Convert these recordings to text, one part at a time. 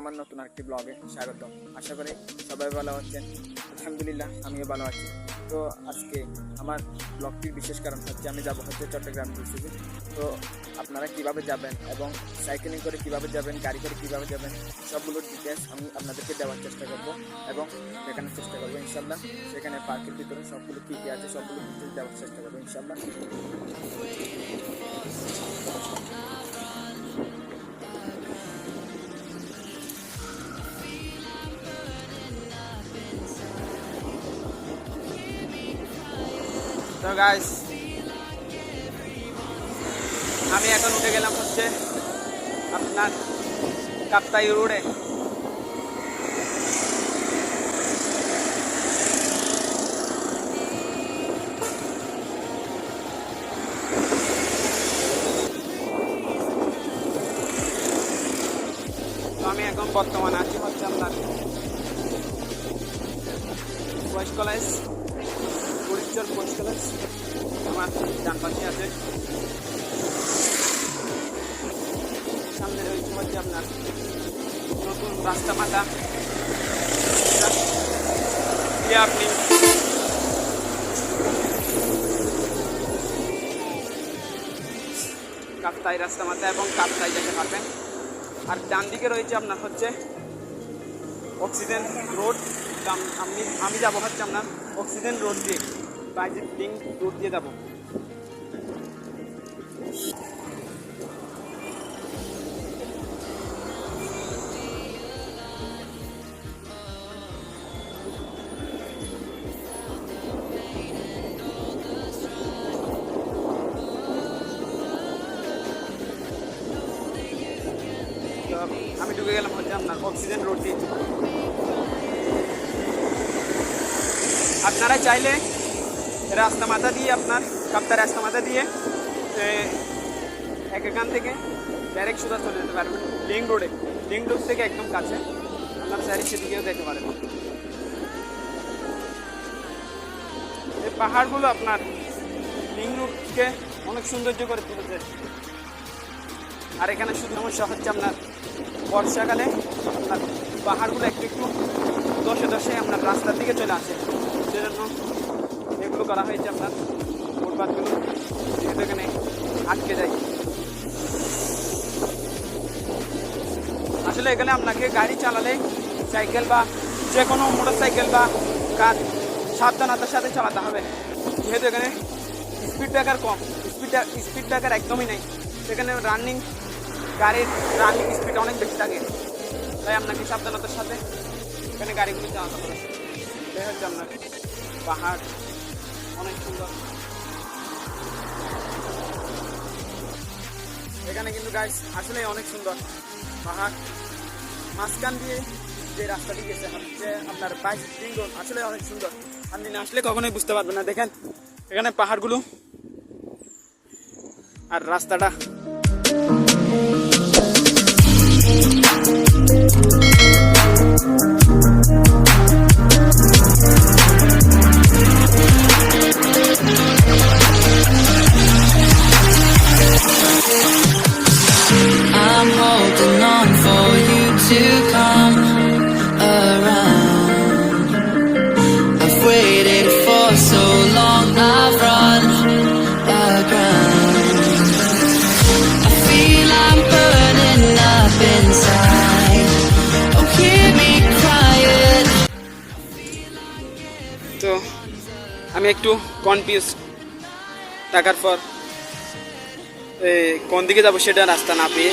আমার নতুন একটি ব্লগে স্বাগত আশা করি সবাই ভালো আছেন। আলহামদুলিল্লাহ, আমিও ভালো আছি। তো আজকে আমার ব্লগটির বিশেষ কারণ হচ্ছে আমি যাব হচ্ছে চট্টগ্রাম ডিস্ট্রিক্টে তো আপনারা কীভাবে যাবেন এবং সাইকেলিং করে কীভাবে যাবেন, গাড়ি করে কীভাবে যাবেন সবগুলোর ডিটেলস আমি আপনাদেরকে দেওয়ার চেষ্টা করব এবং দেখানোর চেষ্টা করব ইনশাল্লাহ সেখানে পার্কের ভিতরে সবগুলো কী কী আছে, সবগুলো ডিটেলস দেওয়ার চেষ্টা করব ইনশাল্লাহ গাইস আমি এখন উঠে গেলাম হচ্ছে আপনার কাপ্তাই রোডে। আমি এখন বর্তমানে আছি হচ্ছে আপনার কলেজ পরিচর বয়েস কলেজ আমার ডান পাশে আছে। সামনে রয়েছে হচ্ছে আপনার নতুন রাস্তা মাতা আপনি কাপ্তাই রাস্তা মাথা এবং কাপ্তাই যেতে পারবেন। আর ডান দিকে রয়েছে আপনার হচ্ছে অক্সিজেন রোড। আমি আমি যাব হচ্ছে আপনার অক্সিজেন রোড দিয়ে। বাইজিক লিঙ্ক রোড দিয়ে যাব। তো আমি ঢুকে গেলাম হচ্ছে আপনার অক্সিজেন রোড দিয়ে আপনারা চাইলে রাস্তা মাথা দিয়ে আপনার কাপ্তার রাস্তা মাথা দিয়ে এক এখান থেকে ডাইরেক্ট সোজা চলে যেতে পারবেন লিঙ্ক রোডে, লিঙ্ক রোড থেকে একদম কাছে। আপনার চারি সেদিকেও যেতে পারেন। এই পাহাড়গুলো আপনার লিঙ্ক রোডকে অনেক সৌন্দর্য করে তুলেছে। আর এখানে শুধু সমস্যা হচ্ছে আপনার বর্ষাকালে আপনার পাহাড়গুলো একটু একটু দশে দশে আপনার রাস্তার দিকে চলে আসে। করা হয়েছে আপনার। ফুটপাথগুলো যেহেতু এখানে আটকে যায়। আসলে এখানে আপনাকে গাড়ি চালালে সাইকেল বা যে কোনো মোটর সাইকেল বা কার সাবধানতার সাথে চালাতে হবে। যেহেতু এখানে স্পিড ব্রেকার কম স্পিড স্পিড ব্রেকার একদমই নেই। সেখানে রানিং গাড়ির রানিং স্পিড অনেক বেশি থাকে। তাই আপনাকে সাবধানতার সাথে এখানে গাড়িগুলো চালাতে হবে। এই হচ্ছে আপনার পাহাড় অনেক সুন্দর এখানে কিন্তু গাইস আসলে অনেক সুন্দর। পাহাড়, মাঝখান দিয়ে যে রাস্তাটি গেছে হচ্ছে আপনার বাইশ রোড আসলে অনেক সুন্দর। আপনি না আসলে কখনোই বুঝতে পারবেন না। দেখেন, এখানে পাহাড়গুলো আর রাস্তাটা। I'm একটু কনফিউজ টাকার পর কোন দিকে যাব সেটা রাস্তা না পেয়ে,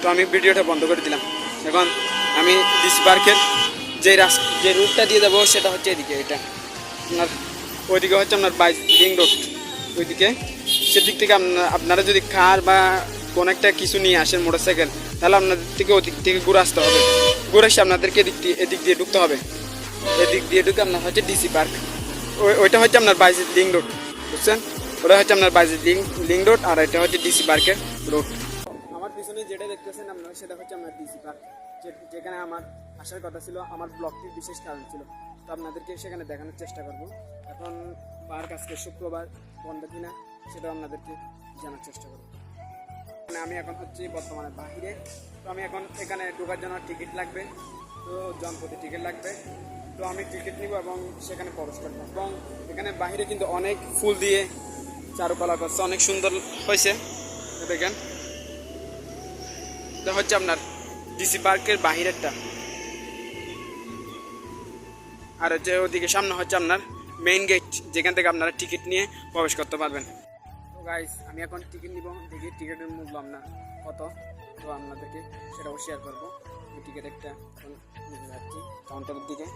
তো আমি ভিডিওটা বন্ধ করে দিলাম। এখন আমি ডিস পার্কের যে রাস্তা, যে রুটটা দিয়ে যাব সেটা হচ্ছে এদিকে, এটা আপনার, ওইদিকে হচ্ছে আপনার বাইক লিং রোড ওইদিকে, সেদিক থেকে আপনার যদি কার বা কোনো একটা কিছু নিয়ে আসেন মোটর সাইকেল তাহলে আপনাদের থেকে ওদিক থেকে ঘুরে আসতে হবে। ঘুরে এসে আপনাদেরকে এদিক দিয়ে এদিক দিয়ে ঢুকতে হবে। এদিক দিয়ে ঢুকে আপনার হচ্ছে ডিসি পার্ক ওইটা হচ্ছে আপনার বাইজিৎ লিং রোড, বুঝছেন? ওটা হচ্ছে আপনার বাইজিৎ লিং লিং রোড আর এটা হচ্ছে ডিসি পার্কের রোড। আমার পিছনে যেটা দেখতেছেন আপনারা, সেটা হচ্ছে আপনার ডিসি পার্ক যেখানে আমার আসার কথা ছিল, আমার ব্লগটির বিশেষ কারণ ছিল। তো আপনাদেরকে সেখানে দেখানোর চেষ্টা করব। এখন পার্ক আজকে শুক্রবার, বন্ধ কিনা, সেটাও আপনাদেরকে জানার চেষ্টা করব। মানে আমি এখন হচ্ছি বর্তমানে বাহিরে। তো আমি এখন এখানে ঢোকার জন্য টিকিট লাগবে, তো জনপতি টিকিট লাগবে। তো আমি টিকিট নিব এবং সেখানে প্রবেশ করব। এবং এখানে বাহিরে কিন্তু অনেক ফুল দিয়ে চারুকলা করছে, অনেক সুন্দর হয়েছে। দেখেন। এটা হচ্ছে আপনার ডিসি পার্কের বাহিরেরটা। আর হচ্ছে ওদিকে সামনে হচ্ছে আপনার মেইন গেট যেখান থেকে আপনারা টিকিট নিয়ে প্রবেশ করতে পারবেন। তো গাইস আমি এখন টিকিট নিব। দেখি টিকিটের মূল্য আপনার কত। তো আপনাদেরকে সেটাও শেয়ার করব। টিকিট একটা এখন যাচ্ছি কাউন্টারের দিকে।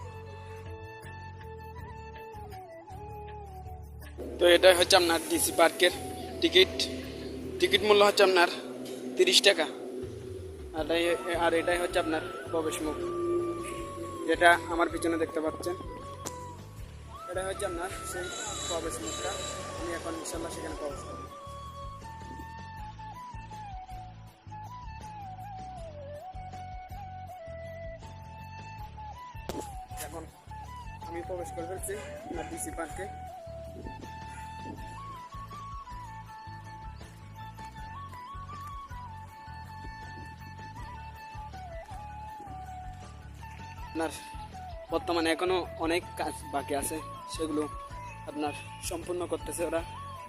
তো এটা হচ্ছে আপনার ডিসি পার্কের টিকিট টিকিট মূল্য হচ্ছে আপনার তিরিশ টাকা। আর আর এটাই হচ্ছে আপনার প্রবেশ মুখ। যেটা আমার পিছনে দেখতে পাচ্ছেন। এটা হচ্ছে আপনার সেই প্রবেশ মুখটা। আমি এখন ইনশাল্লাহ সেখানে প্রবেশ করব। এখন আমি প্রবেশ করে ফেলছি আপনার ডিসি পার্কে বর্তমানে এখনও অনেক কাজ বাকি আছে, সেগুলো আপনার সম্পূর্ণ করতেছে ওরা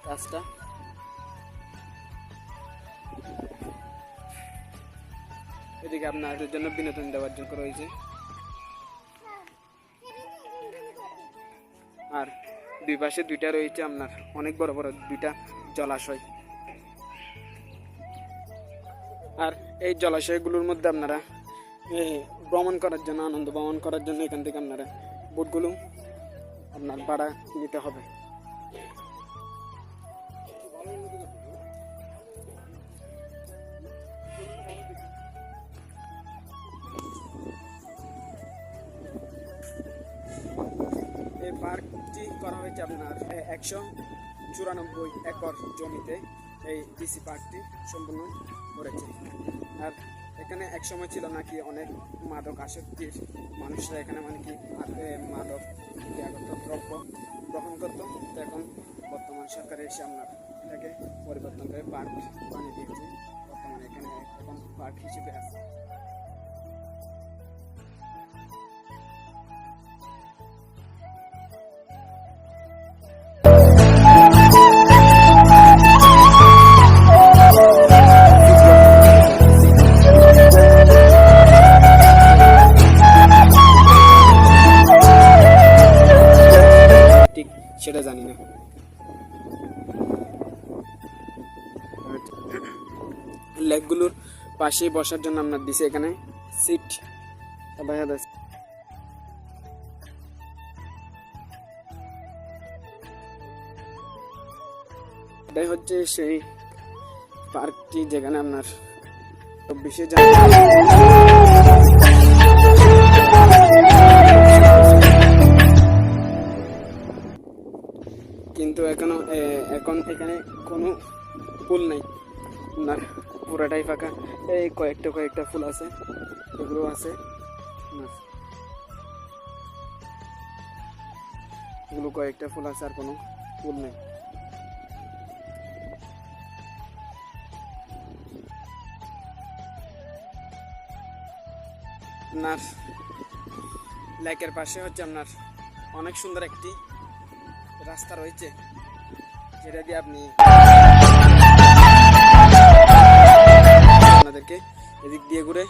কাজটা। এদিকে আপনাদের জন্য বিনোদন দেওয়ার জন্য রয়েছে আর দুই পাশে দুইটা রয়েছে আপনার, অনেক বড় বড় দুইটা জলাশয়। আর এই জলাশয়গুলোর মধ্যে আপনারা ভ্রমণ করার জন্য, আনন্দ ভ্রমণ করার জন্য এখান থেকে আপনারা বোটগুলো আপনার ভাড়া নিতে হবে। এই পার্কটি করা হয়েছে আপনার একশো চুরানব্বই একর জমিতে। এই ডিসি পার্কটি সম্পূর্ণ করেছে। আর এখানে এক সময় ছিল নাকি অনেক মাদক আসক্তির মানুষরা এখানে মানে কি মাদক দ্রব্য গ্রহণ করত। তো এখন বর্তমান সরকার এসে আমরা এটাকে পরিবর্তন করে পার্ক বানিয়ে দিয়েছি। বর্তমানে এখানে এখন পার্ক হিসেবে আছে। লেকগুলোর পাশে বসার জন্য আপনার দিছে এখানে সিট। এটাই হচ্ছে সেই পার্কটি যেখানে আপনার চব্বিশে কিন্তু এখনও এখন এখানে কোনো ফুল নেই। আপনার পুরাটাই ফাঁকা। এই কয়েকটা কয়েকটা ফুল আছে। এগুলো আছে। এগুলো কয়েকটা ফুল আছে, আর কোনো ফুল নেই। আপনার লেকের পাশে হচ্ছে আপনার অনেক সুন্দর একটি রাস্তা রয়েছে, যেটা দিয়ে আপনি আপনাদেরকে এদিক দিয়ে ঘুরে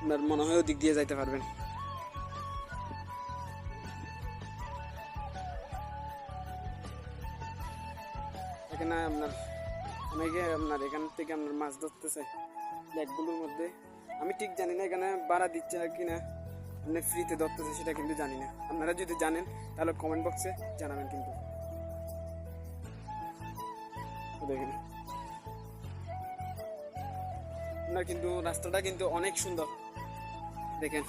আপনার মনে হয় ওদিক দিয়ে যাইতে পারবেন। এখানে আপনার অনেকে আপনার এখান থেকে আপনার মাছ ধরতেছে লেকগুলোর মধ্যে। আমি ঠিক জানি না এখানে ভাড়া দিচ্ছে কি না আপনি ফ্রিতে ধরতেছে সেটা কিন্তু জানি না। আপনারা যদি জানেন, তাহলে কমেন্ট বক্সে জানাবেন কিন্তু। দেখেন। আপনার কিন্তু রাস্তাটা কিন্তু অনেক সুন্দর। দেখেন।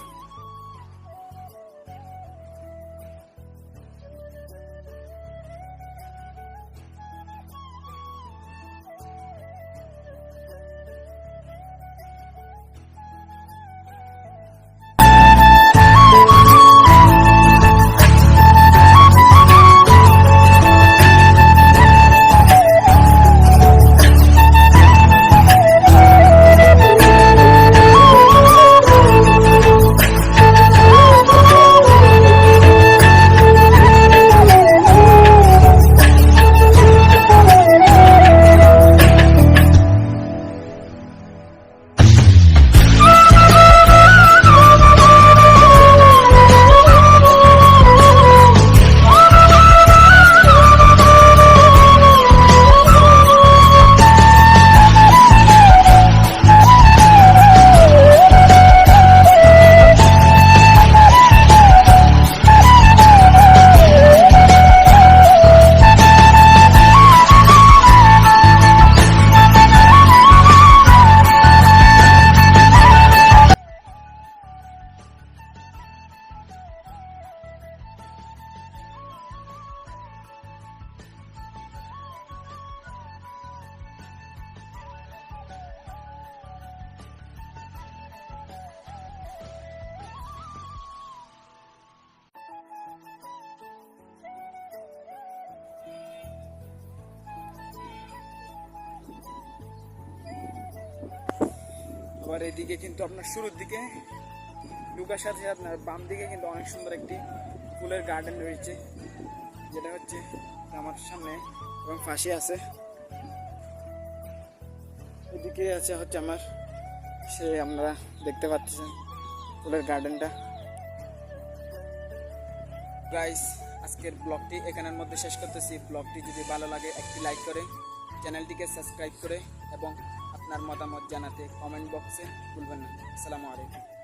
আবার এদিকে কিন্তু আপনার শুরুর দিকে ঢুকার সাথে আপনার বাম দিকে কিন্তু অনেক সুন্দর একটি ফুলের গার্ডেন রয়েছে, যেটা হচ্ছে আমার সামনে এবং ফাঁসি আছে। এদিকে আছে হচ্ছে আমার, সে আমরা দেখতে পাচ্ছেন ফুলের গার্ডেনটা গাইস আজকের ব্লগটি এখানের মধ্যে শেষ করতেছি। ব্লগটি যদি ভালো লাগে, একটি লাইক করে চ্যানেলটিকে সাবস্ক্রাইব করে, এবং আপনার মতামত জানাতে কমেন্ট বক্সে ভুলবেন না। আসসালামু আলাইকুম।